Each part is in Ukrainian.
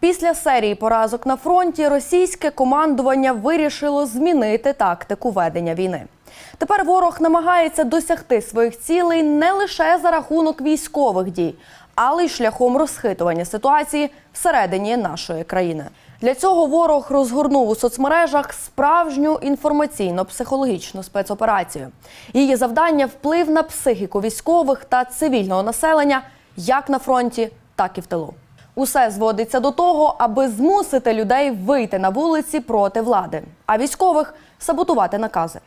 Після серії поразок на фронті російське командування вирішило змінити тактику ведення війни. Тепер ворог намагається досягти своїх цілей не лише за рахунок військових дій, але й шляхом розхитування ситуації всередині нашої країни. Для цього ворог розгорнув у соцмережах справжню інформаційно-психологічну спецоперацію. Її завдання вплив на психіку військових та цивільного населення як на фронті, так і в тилу. Усе зводиться до того, аби змусити людей вийти на вулиці проти влади, а військових саботувати накази.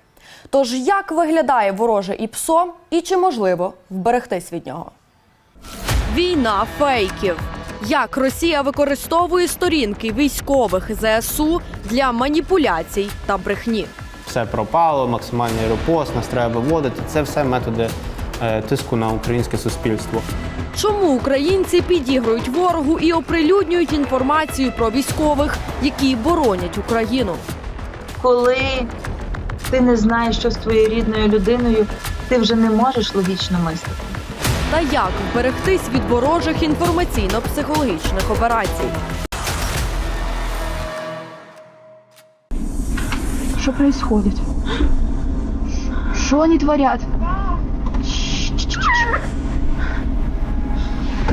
Тож як виглядає вороже ІПСО і чи можливо вберегтись від нього? Війна фейків. Як Росія використовує сторінки військових ЗСУ для маніпуляцій та брехні? все пропало, максимальний репост, нас треба виводити. Це все методи тиску на українське суспільство. Чому українці підігрують ворогу і оприлюднюють інформацію про військових, які боронять Україну? коли ти не знаєш, що з твоєю рідною людиною, ти вже не можеш логічно мислити. Та як вберегтись від ворожих інформаційно-психологічних операцій? Что происходит? Что они творят?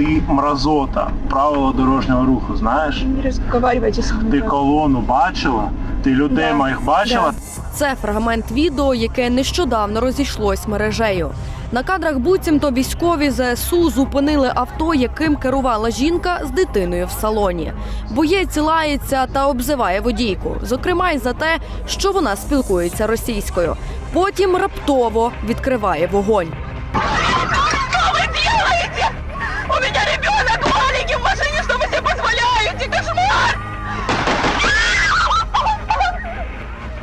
Ти мразота, правила дорожнього руху, знаєш? Не. Ти колону бачила? Ти людей Да, моїх бачила? Це фрагмент відео, яке нещодавно розійшлось мережею. На кадрах буцімто військові ЗСУ зупинили авто, яким керувала жінка з дитиною в салоні. Боєць лається та обзиває водійку, зокрема й за те, що вона спілкується російською. Потім раптово відкриває вогонь.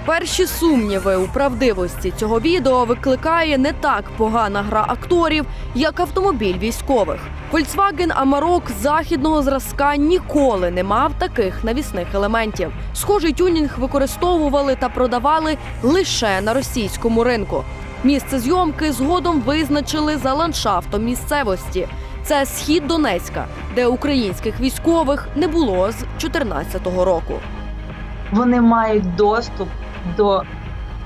Перші сумніви у правдивості цього відео викликає не так погана гра акторів, як автомобіль військових. Volkswagen Amarok західного зразка ніколи не мав таких навісних елементів. Схожий тюнінг використовували та продавали лише на російському ринку. Місце зйомки згодом визначили за ландшафтом місцевості. Це схід Донецька, де українських військових не було з 2014 року. Вони мають доступ до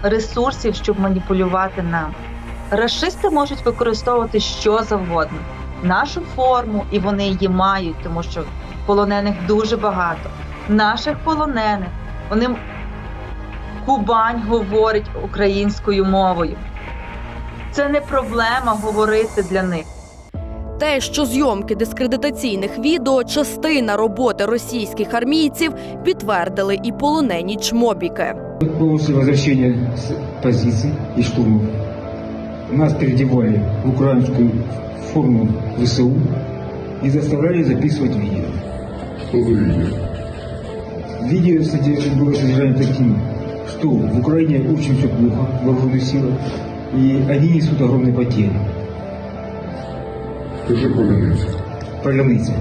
ресурсів, щоб маніпулювати нами. Рашисти можуть використовувати що завгодно, нашу форму, і вони її мають, тому що полонених дуже багато. Наших полонених вони Кубань говорить українською мовою. Це не проблема говорити для них Те, що зйомки дискредитаційних відео частина роботи російських армійців, підтвердили і полонені чмобіки. После возвращения с позиций и штурмов нас переодевали в украинскую форму ВСУ и заставляли записывать видео. Что за видео? Видео содержит было содержание таким, что в Украине очень все плохо, вооруженных силах, и они несут огромные потери. Скажи поляниці. Поляныцы.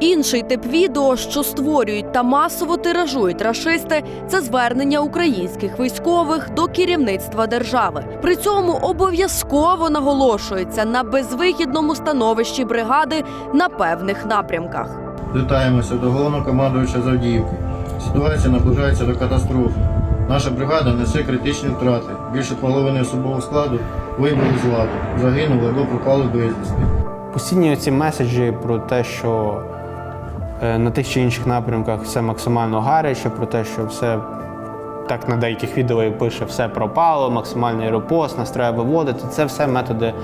Інший тип відео, що створюють та масово тиражують рашисти, це звернення українських військових до керівництва держави. При цьому обов'язково наголошується на безвихідному становищі бригади на певних напрямках. Звертаємося до головнокомандувача Завдіївки. Ситуація наближається до катастрофи. Наша бригада несе критичні втрати. Більше половини особового складу вибули з ладу, загинули або пропали безвісти. Постійні ці меседжі про те, що е, на тих чи інших напрямках все максимально гаряче, про те, що все так на деяких відео пише, все пропало, максимальний репост, нас треба виводити. Це все методи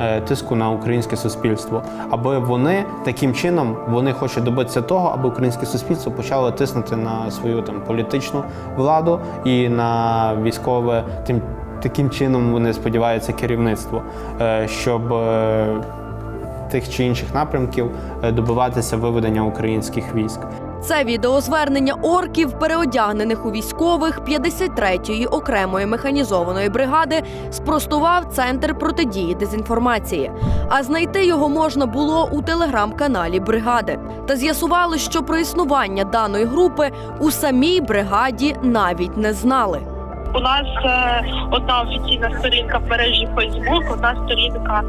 е, тиску на українське суспільство. Аби вони таким чином вони хочуть добитися того, аби українське суспільство почало тиснути на свою там політичну владу і на військове тим. Таким чином вони сподіваються керівництво, е, щоб е, тих чи інших напрямків е, добиватися виведення українських військ. Це відеозвернення орків, переодягнених у військових 53-ї окремої механізованої бригади, спростував центр протидії дезінформації. А знайти його можна було у телеграм-каналі бригади. Та з'ясували, що про існування даної групи у самій бригаді навіть не знали. У нас е, одна офіційна сторінка в мережі Facebook, одна сторінка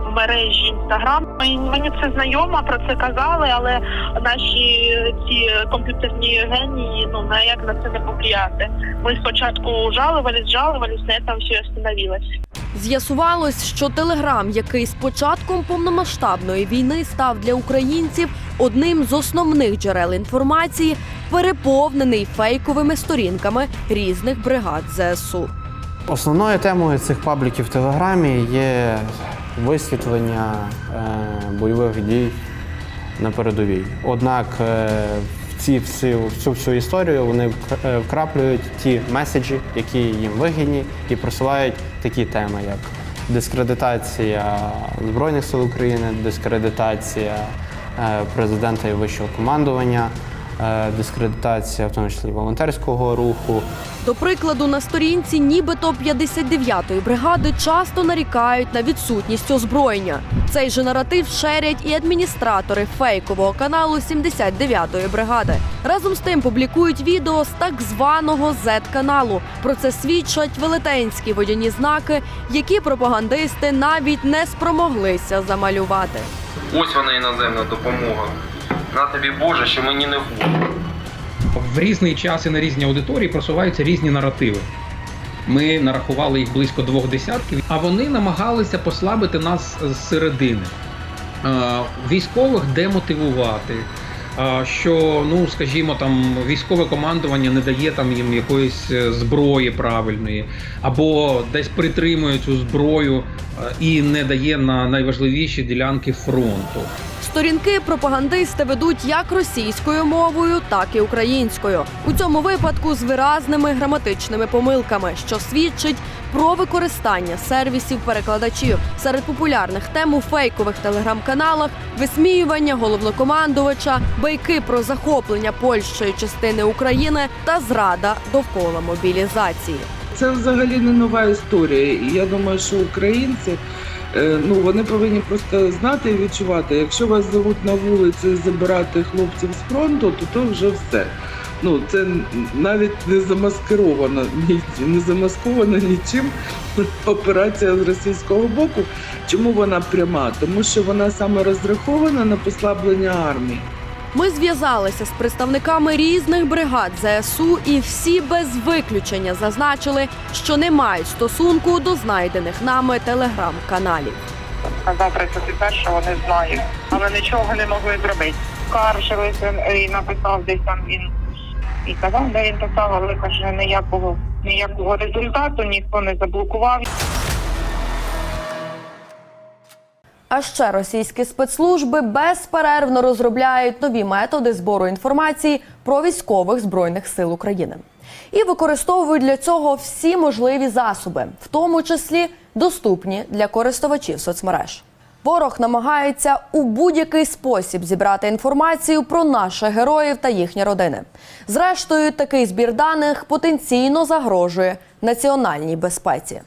в мережі Instagram. Мені, це знайомо, про це казали, але наші ці комп'ютерні генії ну на як на це не повлияти. Ми спочатку жалувались, жалувались, на там все остановилось. З'ясувалось, що телеграм, який з початком повномасштабної війни став для українців одним з основних джерел інформації, переповнений фейковими сторінками різних бригад ЗСУ. Основною темою цих пабліків в Телеграмі є висвітлення е, бойових дій на передовій. Однак е, ці всі, всю всю історію вони е, вкраплюють ті меседжі, які їм вигідні, і просувають такі теми, як дискредитація Збройних сил України, дискредитація е, президента і вищого командування, дискредитація в тому числі волонтерського руху, До прикладу, на сторінці нібито 59-ї бригади часто нарікають на відсутність озброєння. Цей же наратив шерять і адміністратори фейкового каналу 79-ї бригади. Разом з тим публікують відео з так званого Z-каналу. Про це свідчать велетенські водяні знаки, які пропагандисти навіть не спромоглися замалювати. Ось вона іноземна допомога. На тобі Боже, що мені не хуже. в різний час і на різні аудиторії просуваються різні наративи. Ми нарахували їх близько двох десятків, а вони намагалися послабити нас з середини. Військових демотивувати. Що, ну скажімо, там військове командування не дає там їм якоїсь е, зброї правильної, або десь притримує цю зброю і не дає на найважливіші ділянки фронту. Сторінки пропагандисти ведуть як російською мовою, так і українською. У цьому випадку з виразними граматичними помилками, що свідчить про використання сервісів перекладачів серед популярних тем у фейкових телеграм-каналах, висміювання головнокомандувача, байки про захоплення Польщею частини України та зрада довкола мобілізації. Це взагалі не нова історія. Я думаю, що українці ну вони повинні просто знати і відчувати. Якщо вас зовуть на вулиці забирати хлопців з фронту, то то вже все. Ну це навіть не замаскировано, не замасковано нічим операція з російського боку. Чому вона пряма? Тому що вона саме розрахована на послаблення армії. Ми зв'язалися з представниками різних бригад ЗСУ, і всі без виключення зазначили, що не мають стосунку до знайдених нами телеграм-каналів. Сказав 31 вони знають, але нічого не могли зробити. Скаржилися і написав десь там він і казав, де він писав, але каже, ніякого ніякого результату ніхто не заблокував. А ще російські спецслужби безперервно розробляють нові методи збору інформації про військових збройних сил України і використовують для цього всі можливі засоби, в тому числі доступні для користувачів соцмереж. Ворог намагається у будь-який спосіб зібрати інформацію про наших героїв та їхні родини. Зрештою, такий збір даних потенційно загрожує національній безпеці.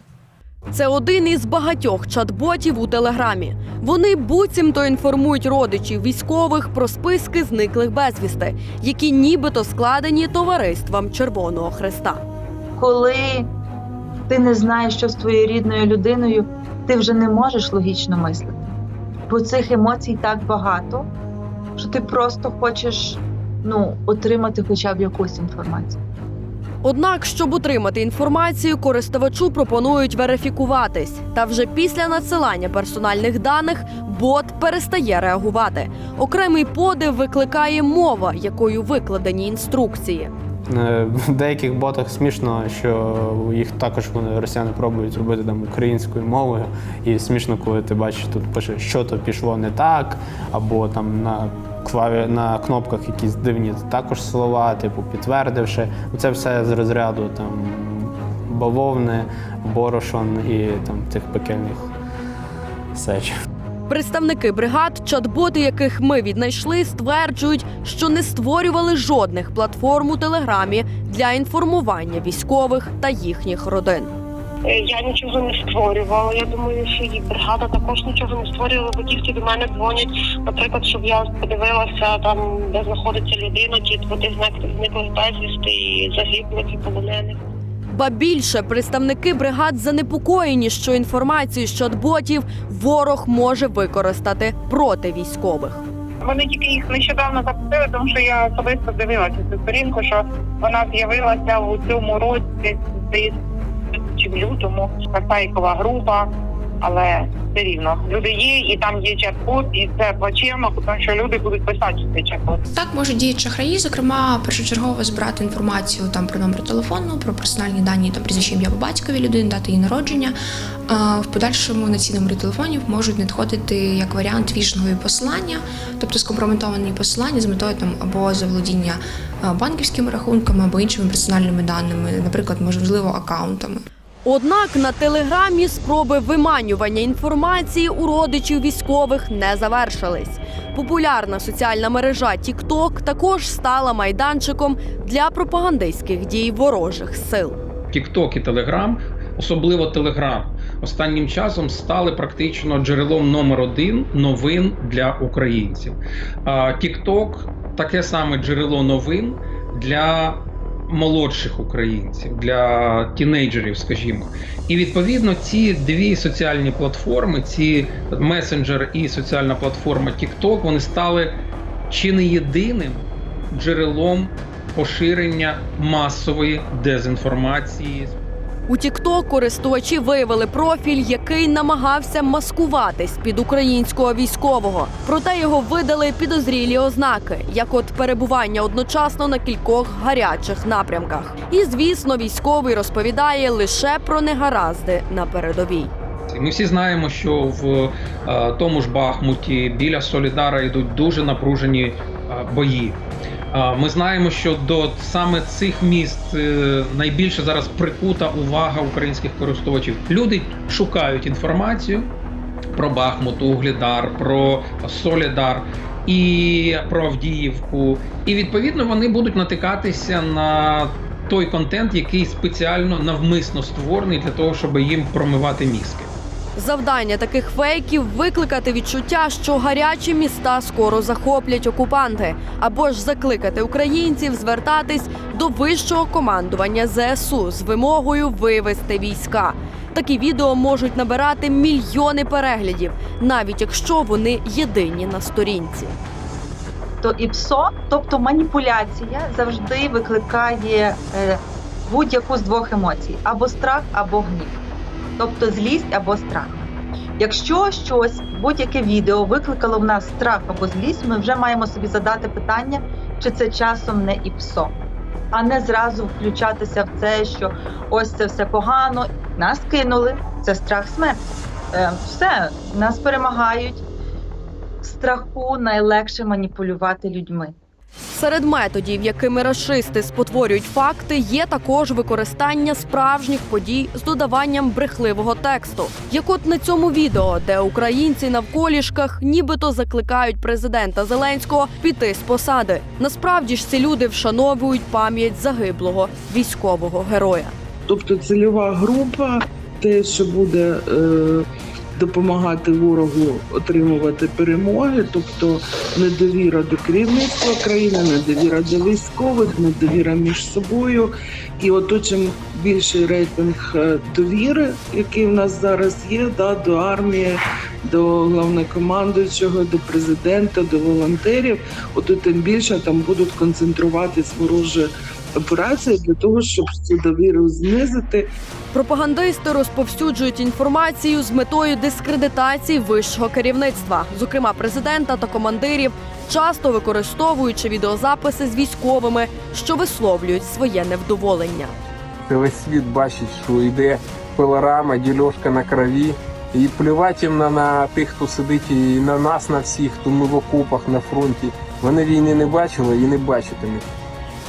Це один із багатьох чат-ботів у телеграмі. Вони буцімто інформують родичів військових про списки зниклих безвісти, які нібито складені товариством Червоного Хреста. Коли ти не знаєш, що з твоєю рідною людиною, ти вже не можеш логічно мислити. Бо цих емоцій так багато, що ти просто хочеш ну, отримати хоча б якусь інформацію. Однак, щоб отримати інформацію, користувачу пропонують верифікуватись. Та вже після надсилання персональних даних бот перестає реагувати. Окремий подив викликає мова, якою викладені інструкції. Е, В деяких ботах смішно, що їх також вони росіяни пробують робити там українською мовою. І смішно, коли ти бачиш, тут пише, що то пішло не так, або там на клаві на кнопках якісь дивні також слова, типу підтвердивши. Це все з розряду там бавовни, борошон і там тих пекельних сечів. Представники бригад, чат-боти, яких ми віднайшли, стверджують, що не створювали жодних платформ у телеграмі для інформування військових та їхніх родин. Е, Я нічого не створювала. Я думаю, що і бригада також нічого не створювала, бо тільки до мене дзвонять, наприклад, щоб я подивилася там, де знаходиться людина, ті тих зниклих безвісти і загиблих і полонених. Ба більше представники бригад занепокоєні, що інформацію з чат-ботів ворог може використати проти військових. Вони тільки їх нещодавно запустили, тому що я особисто дивилася цю сторінку, що вона з'явилася у цьому році, десь чи в лютому. Касайкова група, але все рівно люди є, і там є чат-бот, і це плачевно, тому що люди будуть писати цей чат-бот. Так можуть діяти шахраї, зокрема, першочергово збирати інформацію там про номер телефону, про персональні дані, там прізвище ім'я по батькові людини, дати її народження. В подальшому на ці номери телефонів можуть надходити як варіант фішингові посилання, тобто скомпрометовані посилання з метою там або заволодіння банківськими рахунками або іншими персональними даними, наприклад, можливо, акаунтами. Однак на телеграмі спроби виманювання інформації у родичів військових не завершились. Популярна соціальна мережа TikTok також стала майданчиком для пропагандистських дій ворожих сил. TikTok і Telegram, особливо Telegram, останнім часом стали практично джерелом номер один новин для українців. TikTok – таке саме джерело новин для молодших українців, для тінейджерів, скажімо. І відповідно ці дві соціальні платформи, ці месенджер і соціальна платформа TikTok, вони стали чи не єдиним джерелом поширення масової дезінформації. У TikTok користувачі виявили профіль, який намагався маскуватись під українського військового. Проте його видали підозрілі ознаки, як от перебування одночасно на кількох гарячих напрямках. І звісно, військовий розповідає лише про негаразди на передовій. Ми всі знаємо, що в е, тому ж Бахмуті біля Солідара йдуть дуже напружені е, бої. Ми знаємо, що до саме цих міст е, найбільше зараз прикута увага українських користувачів. Люди шукають інформацію про Бахмут, Углідар, про Солідар і про Авдіївку. І відповідно вони будуть натикатися на той контент, який спеціально навмисно створений для того, щоб їм промивати мізки. Завдання таких фейків викликати відчуття, що гарячі міста скоро захоплять окупанти, або ж закликати українців звертатись до вищого командування ЗСУ з вимогою вивести війська. Такі відео можуть набирати мільйони переглядів, навіть якщо вони єдині на сторінці. То ІПСО, тобто маніпуляція, завжди викликає е, будь-яку з двох емоцій: або страх, або гнів, тобто злість або страх. Якщо щось, будь-яке відео викликало в нас страх або злість, ми вже маємо собі задати питання, чи це часом не ІПСО, а не зразу включатися в це, що ось це все погано. Нас кинули, це страх смерті. Е, все, нас перемагають. Страху найлегше маніпулювати людьми. Серед методів, якими рашисти спотворюють факти, є також використання справжніх подій з додаванням брехливого тексту. Як от на цьому відео, де українці навколішках нібито закликають президента Зеленського піти з посади. Насправді ж ці люди вшановують пам'ять загиблого військового героя. Тобто цільова група, те, що буде е, допомагати ворогу отримувати перемоги, тобто недовіра до керівництва країни, недовіра до військових, недовіра між собою. І от чим більший рейтинг е, довіри, який в нас зараз є, да, до армії, до головнокомандуючого, до президента, до волонтерів, от тим більше там будуть концентруватись ворожі операції для того, щоб цю довіру знизити. Пропагандисти розповсюджують інформацію з метою дискредитації вищого керівництва, зокрема президента та командирів, часто використовуючи відеозаписи з військовими, що висловлюють своє невдоволення. Весь світ бачить, що йде пилорама, дільошка на крові. І плювати їм на, на тих, хто сидить, і на нас, на всіх, хто ми в окопах на фронті. Вони війни не бачили і не бачитимуть.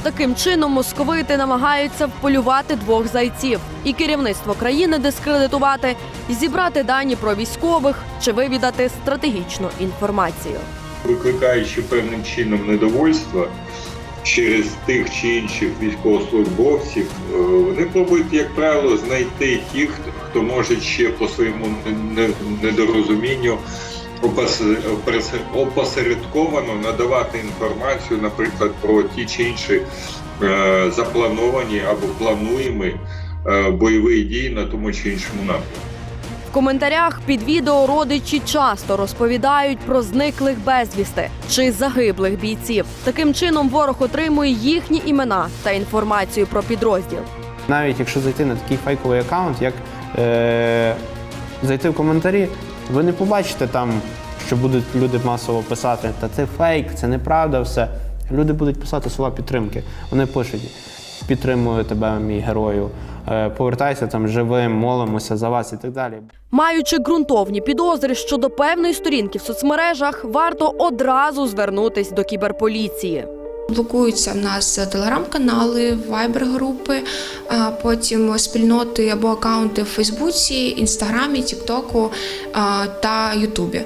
Таким чином московити намагаються вполювати двох зайців і керівництво країни дискредитувати, і зібрати дані про військових чи вивідати стратегічну інформацію. викликаючи певним чином недовольство через тих чи інших військовослужбовців, е, вони пробують, як правило, знайти тих, хто може ще по своєму недорозумінню опосередковано надавати інформацію, наприклад, про ті чи інші е, заплановані або плануємі е, бойових дій на тому чи іншому напрямку. В коментарях під відео родичі часто розповідають про зниклих безвісти чи загиблих бійців. Таким чином ворог отримує їхні імена та інформацію про підрозділ. Навіть якщо зайти на такий фейковий аккаунт, як е, зайти в коментарі, ви не побачите там, що будуть люди масово писати, та це фейк, це неправда, все. Люди будуть писати слова підтримки. Вони пишуть: підтримую тебе, мій герою, е, повертайся там живим, молимося за вас і так далі. Маючи ґрунтовні підозри щодо певної сторінки в соцмережах, варто одразу звернутись до кіберполіції. Блокуються в нас телеграм-канали, вайбер-групи, потім спільноти або акаунти в Фейсбуці, Інстаграмі, Тіктоку та Ютубі.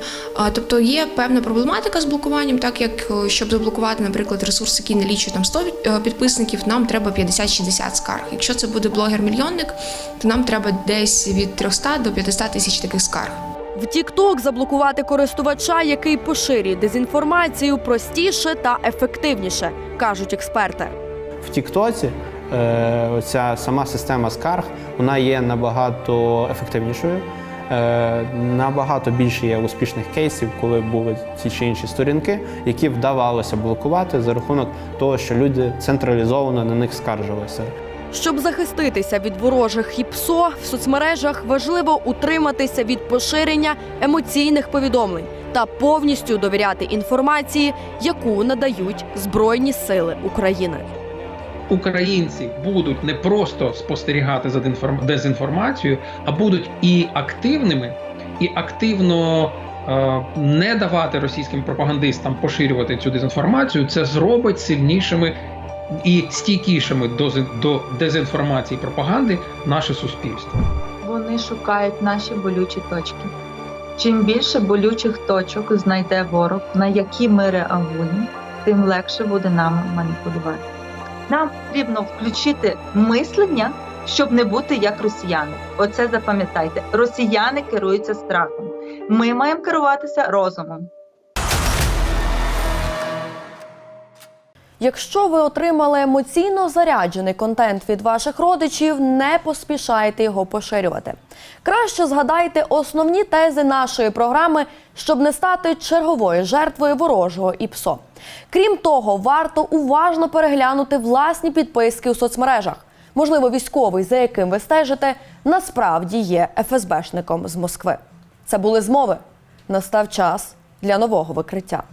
Тобто є певна проблематика з блокуванням, так як е, щоб заблокувати, наприклад, ресурс, який налічує там 100 е, підписників, нам треба 50-60 скарг. Якщо це буде блогер-мільйонник, то нам треба десь від 300 до 500 тисяч таких скарг. В TikTok заблокувати користувача, який поширює дезінформацію, простіше та ефективніше, кажуть експерти. В Тіктоці е, оця сама система скарг вона є набагато ефективнішою. Е, набагато більше є успішних кейсів, коли були ті чи інші сторінки, які вдавалося блокувати за рахунок того, що люди централізовано на них скаржилися. Щоб захиститися від ворожих і ПСО, в соцмережах важливо утриматися від поширення емоційних повідомлень та повністю довіряти інформації, яку надають Збройні Сили України. Українці будуть не просто спостерігати за дезінформ- дезінформацією, а будуть і активними, і активно е, не давати російським пропагандистам поширювати цю дезінформацію. Це зробить сильнішими і стійкішими до, до дезінформації і пропаганди наше суспільство. Вони шукають наші болючі точки. Чим більше болючих точок знайде ворог, на які ми реагуємо, тим легше буде нами маніпулювати. Нам потрібно включити мислення, щоб не бути як росіяни. Оце запам'ятайте. Росіяни керуються страхом. Ми маємо керуватися розумом. Якщо ви отримали емоційно заряджений контент від ваших родичів, не поспішайте його поширювати. Краще згадайте основні тези нашої програми, щоб не стати черговою жертвою ворожого ІПСО. Крім того, варто уважно переглянути власні підписки у соцмережах. Можливо, військовий, за яким ви стежите, насправді є ФСБшником з Москви. Це були змови. Настав час для нового викриття.